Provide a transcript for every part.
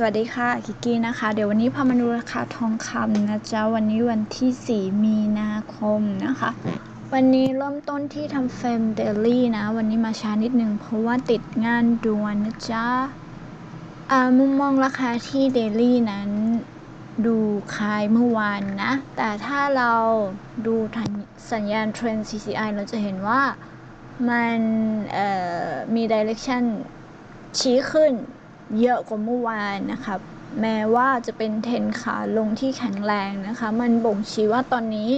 สวัสดีค่ะกิกกี้นะคะ เดี๋ยววันนี้พามาดูราคาทองคำนะจ๊ะ วันนี้วันที่ 4 มีนาคมนะคะ วันนี้เริ่มต้นที่ทำเฟรมเดลี่นะ วันนี้มาช้านิดนึงเพราะว่าติดงานด่วนนะจ๊ะมุมมองราคาที่เดลี่นั้น ดูคลายเมื่อวานนะ แต่ถ้าเราดูสัญญาณเทรนด์ CCI เราจะเห็นว่ามันมี direction ชี้ขึ้น เยอะกว่าเมื่อวานนะคะแม้ว่าจะเป็นเทนขาลงที่แข็งแรงนะคะ มันบ่งชี้ว่าตอนนี้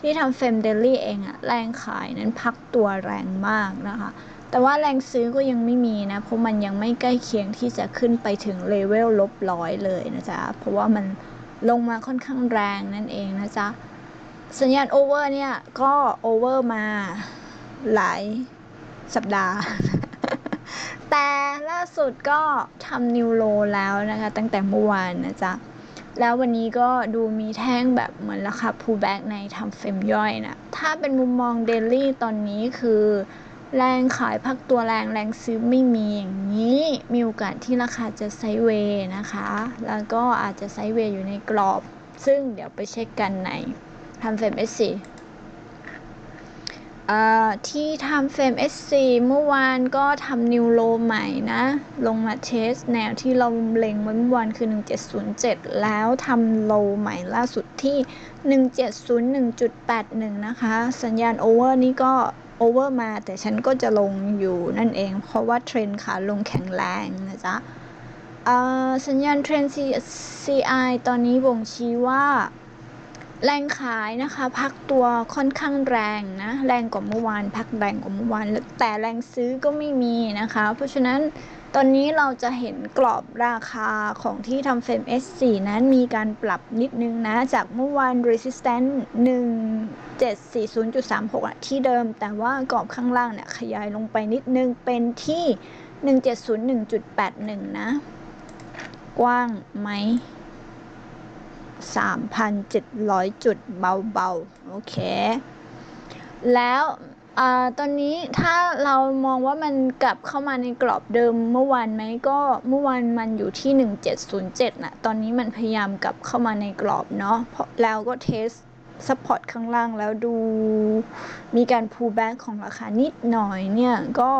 ที่ทำเฟมเดลี่เองอะแรงขายนั้นพักตัวแรงมากนะคะ แต่ว่าแรงซื้อก็ยังไม่มีนะ เพราะมันยังไม่ใกล้เคียงที่จะขึ้นไปถึงเลเวลลบร้อยเลยนะจ๊ะ เพราะว่ามันลงมาค่อนข้างแรงนั่นเองนะจ๊ะ สัญญาณโอเวอร์เนี่ย ก็โอเวอร์มาหลายสัปดาห์ แต่ล่าสุดก็ทำนิวโลแล้วนะคะ ตั้งแต่เมื่อวานนะจ๊ะ แล้ววันนี้ก็ดูมีแท่งแบบเหมือนราคาพูแบ็กในทำเฟรมย่อยนะ ถ้าเป็นมุมมองเดลี่ตอนนี้คือ แรงขายพักตัวแรงแรงซื้อไม่มีอย่างนี้ มีโอกาสที่ราคาจะไซเวย์นะคะ แล้วก็อาจจะไซเวย์อยู่ในกรอบ ซึ่งเดี๋ยวไปเช็คกันในทำเฟรม S4 ที่ทำเฟรม S4 เมื่อวานก็ทำนิวโลใหม่นะ ลงมาเทสแนวที่เราเล็งไว้เมื่อวานคือ 1707 แล้วทำโลใหม่ล่าสุดที่ 1701.81 นะคะ สัญญาณโอเวอร์นี้ก็โอเวอร์มาแต่ฉันก็จะลงอยู่นั่นเอง เพราะว่าเทรนขาลงแข็งแรงนะจ๊ะสัญญาณเทรน CI ตอนนี้บ่งชี้ว่า แรงขายนะคะพักตัวค่อนข้างแรงนะแรงกว่าเมื่อวานพักแรงกว่าเมื่อวานแต่แรงซื้อก็ไม่มีนะคะ เพราะฉะนั้นตอนนี้เราจะเห็นกรอบราคาของที่ทำเฟรม S4 นั้นมีการปรับนิดนึงนะ จากเมื่อวาน resistance 1740.36อะที่เดิม แต่ว่ากรอบข้างล่างเนี่ยขยายลงไปนิดนึงเป็นที่ 1701.81 นะ กว้างไหม 3,700 จุดเบาๆ โอเค แล้วอตอนนี้ถ้าเรามองว่ามันกลับเข้ามาในกรอบเดิมเมื่อวานไหมก็เมื่อวานมันอยู่ที่ 1707นะตอนนี้มันพยายามกลับเข้ามาในกรอบเนาะแล้วก็เทสซัพพอร์ตข้างล่างแล้วดูมีการ pull back ของราคานิดหน่อยเนี่ย ก็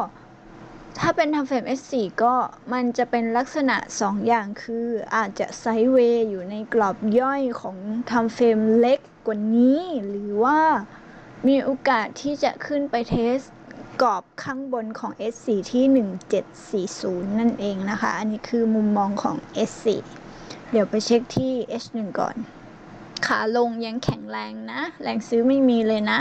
ถ้าเป็นทำเฟรม S4 ก็มันจะเป็นลักษณะ 2 อย่างคืออาจจะไซด์เวย์อยู่ในกรอบย่อยของทำเฟรมเล็กกว่านี้ หรือว่ามีโอกาสที่จะขึ้นไปเทสกรอบข้างบนของ S4 ที่ 1740 นั่นเองนะคะ อันนี้คือมุมมองของ S4 เดี๋ยวไปเช็คที่ H1 ก่อน ขาลงยังแข็งแรงนะ แรงซื้อไม่มีเลยนะ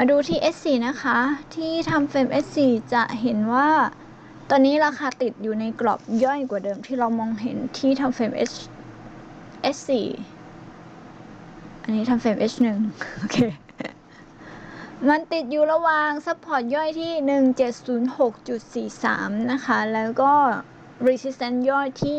มาดูที่ S4 นะคะ ที่ทำเฟรม S4 จะเห็นว่า ตอนนี้ราคาติดอยู่ในกรอบย่อยกว่าเดิมที่เรามองเห็นที่ทำเฟรม H S4 อันนี้ทำเฟรม H1 โอเค มันติดอยู่ระหว่างซัพพอร์ตย่อยที่ 1706.43 นะคะ แล้วก็ resistance ย่อยที่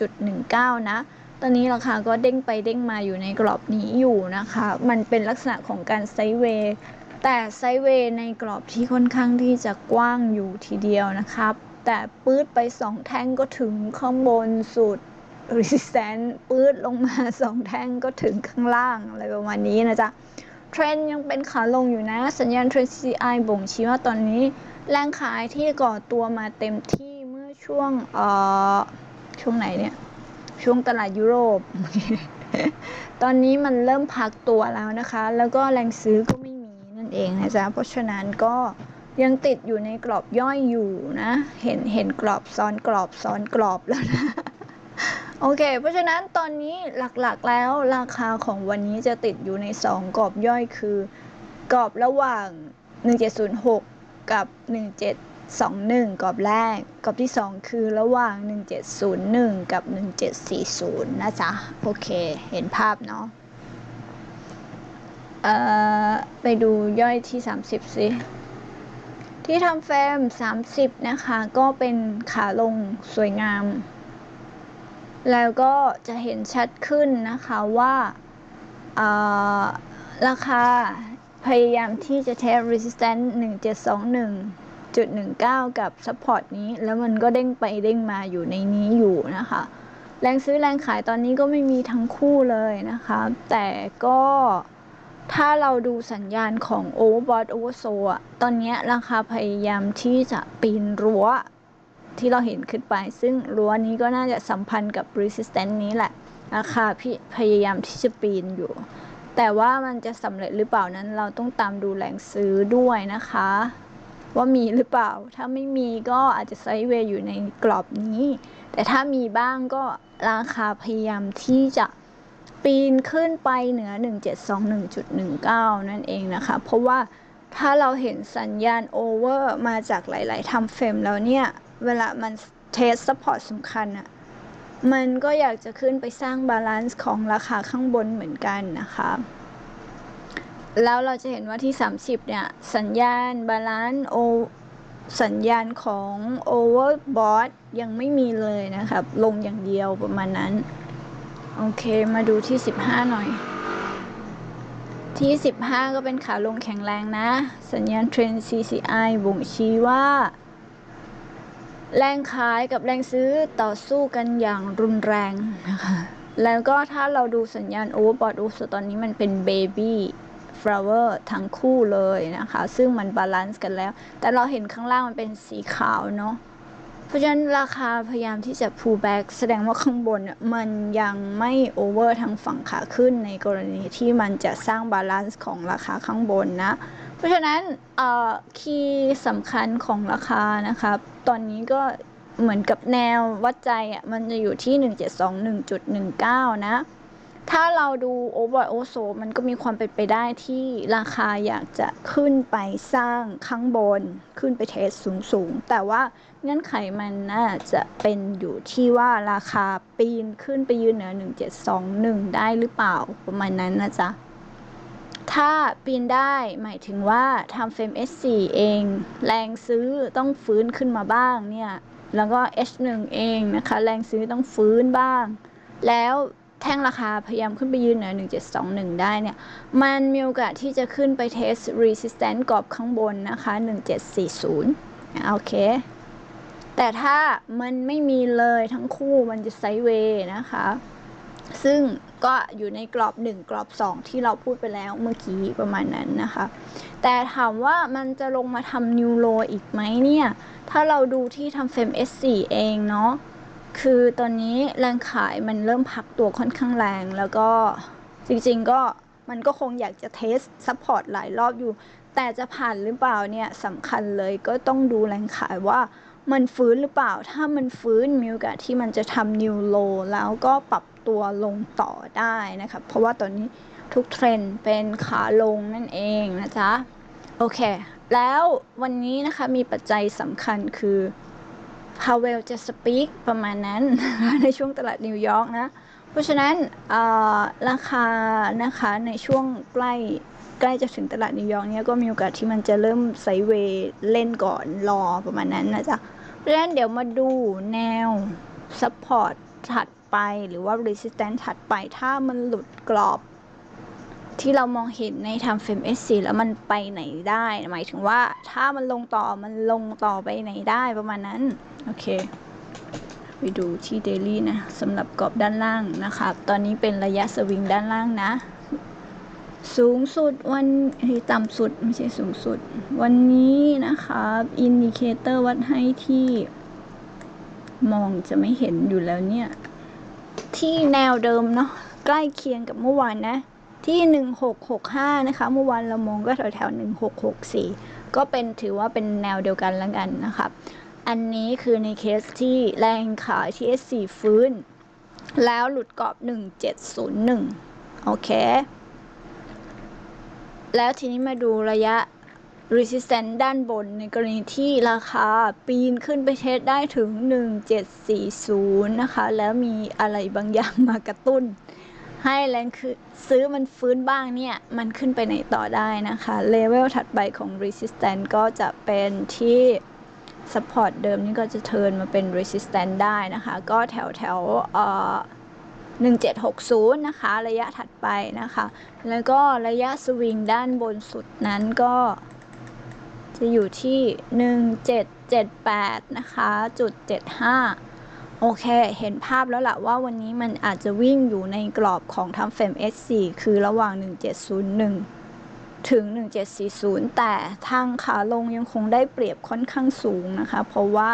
1721.19 นะ ตอนนี้ราคาก็เด้งไปเด้งมาอยู่ในกรอบนี้อยู่นะคะ มันเป็นลักษณะของการไซเวย์แต่ไซเวย์ในกรอบที่ค่อนข้างที่จะกว้างอยู่ทีเดียวนะครับ แต่ปื๊ดไปสองแท่งก็ถึงข้างบนสุด resistance ปื๊ดลงมาสองแท่งก็ถึงข้างล่างอะไรประมาณนี้นะจ๊ะเทรนยังเป็นขาลงอยู่นะ สัญญาณเทรน CI บ่งชี้ว่าตอนนี้ แรงขายที่ก่อตัวมาเต็มที่เมื่อช่วงเอ่อช่วงไหนเนี่ย ช่วงตลาดยุโรป ตอนนี้มันเริ่มพักตัวแล้วนะคะ แล้วก็แรงซื้อก็ไม่มีนั่นเองนะจ๊ะ เพราะฉะนั้นก็ยังติดอยู่ในกรอบย่อยอยู่นะ เห็นเห็นกรอบซ้อนกรอบซ้อนกรอบแล้วนะ โอเค เพราะฉะนั้นตอนนี้หลักๆแล้วราคาของวันนี้จะติดอยู่ใน 2 กรอบย่อยคือ กรอบระหว่าง 1706 กับ 17 21กรอบแรกกรอบที่ 2 คือระหว่าง 1701 กับ 1740 นะจ๊ะ โอเค เห็นภาพเนาะเอ่อไปดูย่อยที่ 30 สิ ที่ทำเฟรม 30 นะคะ ก็เป็นขาลงสวยงาม แล้วก็จะเห็นชัดขึ้นนะคะว่าราคาพยายามที่จะเทส resistance 1721 1.19 กับ support นี้ แล้วมันก็เด้งไปเด้งมาอยู่ในนี้อยู่นะคะ แรงซื้อแรงขายตอนนี้ก็ไม่มีทั้งคู่เลยนะคะ แต่ก็ถ้าเราดูสัญญาณของ overbought oversold อะตอนนี้ราคาพยายามที่จะปีนรั้วที่เราเห็นขึ้นไป ซึ่งรั้วนี้ก็น่าจะสัมพันธ์กับ resistance นี้แหละราคาพี่พยายามที่จะปีนอยู่ แต่ว่ามันจะสำเร็จหรือเปล่านั้นเราต้องตามดูแรงซื้อด้วยนะคะ ว่ามีหรือเปล่า ถ้าไม่มีก็อาจจะไซด์เวย์อยู่ในกรอบนี้ แต่ถ้ามีบ้างก็ราคาพยายามที่จะปีนขึ้นไปเหนือ 1721.19 นั่นเองนะคะ เพราะว่าถ้าเราเห็นสัญญาณโอเวอร์มาจากหลาย ๆทำเฟรมแล้วเนี่ย เวลามันเทสซัพพอร์ตสำคัญอะมันก็อยากจะขึ้นไปสร้างบาลานซ์ของราคาข้างบนเหมือนกันนะคะ แล้วเราจะเห็นว่าที่ 30 เนี่ย สัญญาณบาลานซ์โอสัญญาณของ overbought ยังไม่มีเลยนะครับ ลงอย่างเดียวประมาณนั้น โอเคมาดูที่ 15 หน่อย ที่ 15 ก็เป็นขาลงแข็งแรงนะ สัญญาณเทรน CCI บ่งชี้ว่า แรงขายกับแรงซื้อต่อสู้กันอย่างรุนแรงนะคะ แล้วก็ถ้าเราดูสัญญาณ overbought ตอนนี้มันเป็น baby flower ทั้งคู่เลยนะคะ ซึ่งมันบาลานซ์กันแล้ว แต่เราเห็นข้างล่างมันเป็นสีขาวเนาะเพราะฉะนั้นราคาพยายามที่จะ pull back แสดงว่าข้างบนน่ะมันยังไม่ over ทางฝั่งขาขึ้นในกรณีที่มันจะสร้างบาลานซ์ของราคาข้างบนนะ เพราะฉะนั้นคีย์สำคัญของราคานะครับตอนนี้ก็เหมือนกับแนววัดใจอะมันจะอยู่ที่ 1721.19 นะ ถ้าเราดู over o s o มันก็มีความเป็นไปได้ที่ราคาอยากจะขึ้นไปสร้างข้างบน ขึ้นไปเทสสูงๆแต่ว่าเงื่อนไขมันน่าจะเป็นอยู่ที่ว่าราคาปีนขึ้นไปยืนเหนือ 1721 ได้หรือเปล่าประมาณนั้นนะจ๊ะ ถ้าปีนได้หมายถึงว่าทำเฟรม S4 เอง แรงซื้อต้องฟื้นขึ้นมาบ้างเนี่ย แล้วก็ H1 เองนะคะ แรงซื้อต้องฟื้นบ้าง แล้ว แท่งราคาพยายามขึ้นไปยืนเหนือ 1721 ได้เนี่ย มันมีโอกาสที่จะขึ้นไปเทส resistance กรอบข้างบนนะคะ 1740 โอเค แต่ถ้ามันไม่มีเลยทั้งคู่มันจะไซด์เวย์นะคะ ซึ่งก็อยู่ในกรอบ 1 กรอบ 2 ที่เราพูดไปแล้วเมื่อกี้ประมาณนั้นนะคะ แต่ถามว่ามันจะลงมาทำนิวโลอีกไหมเนี่ย ถ้าเราดูที่ทำเฟรม S4 เองเนาะ คือตอนนี้แรงขายมันเริ่มพักตัวค่อนข้างแรง แล้วก็จริงๆก็มันก็คงอยากจะเทสซัพพอร์ตหลายรอบอยู่ แต่จะผ่านหรือเปล่าเนี่ยสำคัญเลยก็ต้องดูแรงขายว่ามันฟื้นหรือเปล่า ถ้ามันฟื้นมีโอกาสที่มันจะทำนิวโลแล้วก็ปรับตัวลงต่อได้นะคะเพราะว่าตอนนี้ทุกเทรนด์เป็นขาลงนั่นเองนะจ๊ะ โอเค แล้ววันนี้นะคะมีปัจจัยสำคัญคือ พาเวลจะสปีกประมาณนั้นในช่วงตลาดนิวยอร์กนะ เพราะฉะนั้นราคานะคะในช่วงใกล้ใกล้จะถึงตลาดนิวยอร์กเนี้ยก็มีโอกาสที่มันจะเริ่มไซเวย์เล่นก่อนรอประมาณนั้นนะจ๊ะเพราะฉะนั้นเดี๋ยวมาดูแนวซัพพอร์ตถัดไปหรือว่า resistance ถัดไปถ้ามันหลุดกรอบ ที่เรามองเห็นในทำเฟรม S4 แล้วมันไปไหนได้ หมายถึงว่าถ้ามันลงต่อมันลงต่อไปไหนได้ประมาณนั้น โอเค ไปดูที่เดลี่นะสำหรับกรอบด้านล่างนะคะตอนนี้เป็นระยะสวิงด้านล่างนะ สูงสุดวันต่ำสุดไม่ใช่สูงสุด วันนี้นะคะอินดิเคเตอร์วัดให้ที่ มองจะไม่เห็นอยู่แล้วเนี่ย ที่แนวเดิมเนาะใกล้เคียงกับเมื่อวานนะที่ 1665 นะคะ เมื่อวานเรามองก็แถวแถว1664 ก็เป็นถือว่าเป็นแนวเดียวกันแล้วกันนะคะ อันนี้คือในเคสที่แรงขายที่ S4 ฟื้น แล้วหลุดกรอบ 1701 โอเค แล้วทีนี้มาดูระยะ resistance ด้านบนในกรณีที่ราคาปีนขึ้นไปเทสได้ถึง 1740 นะคะ แล้วมีอะไรบางอย่างมากระตุ้น ให้แรงคือซื้อมันฟื้นบ้างเนี่ย มันขึ้นไปไหนต่อได้นะคะ เลเวลถัดไปของ resistance ก็จะเป็นที่ support เดิมนี่ก็จะเทิร์นมาเป็น resistance ได้นะคะ ก็แถวแถวเอ่อ1760 นะคะ ระยะถัดไปนะคะ แล้วก็ระยะสวิงด้านบนสุดนั้นก็จะจะอยู่ที่ 1778 นะคะจุด75 โอเค เห็นภาพแล้วล่ะว่าวันนี้มันอาจจะวิ่งอยู่ในกรอบของทำเฟรม S4 คือระหว่าง 1701 ถึง 1740 แต่ทางขาลงยังคงได้เปรียบค่อนข้างสูงนะคะ เพราะว่า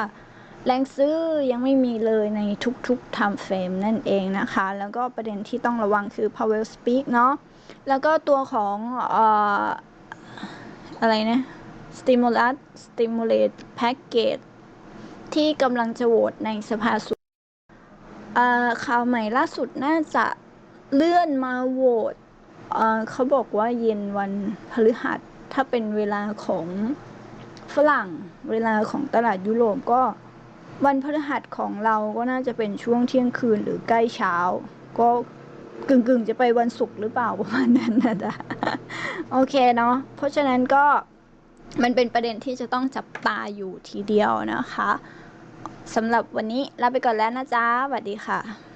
แรงซื้อยังไม่มีเลยในทุกๆ time frame นั่นเองนะคะ แล้วก็ประเด็นที่ต้องระวังคือ Powell Speak เนาะ แล้วก็ตัวของเอ่ออะไรนะ Stimulus Stimulate Package ที่กำลังจะโหวตในสภาสูงข่าวใหม่ล่าสุดน่าจะเลื่อนมาโหวต เขาบอกว่าเย็นวันพฤหัส ถ้าเป็นเวลาของฝรั่ง เวลาของตลาดยุโรปก็วันพฤหัสของเราก็น่าจะเป็นช่วงเที่ยงคืนหรือใกล้เช้า ก็กึ่งๆจะไปวันศุกร์หรือเปล่าประมาณนั้นนะจ๊ะโอเคเนาะเพราะฉะนั้นก็มันเป็นประเด็นที่จะต้องจับตาอยู่ทีเดียวนะคะสำหรับวันนี้ลาไปก่อนแล้วนะจ๊ะสวัสดีค่ะ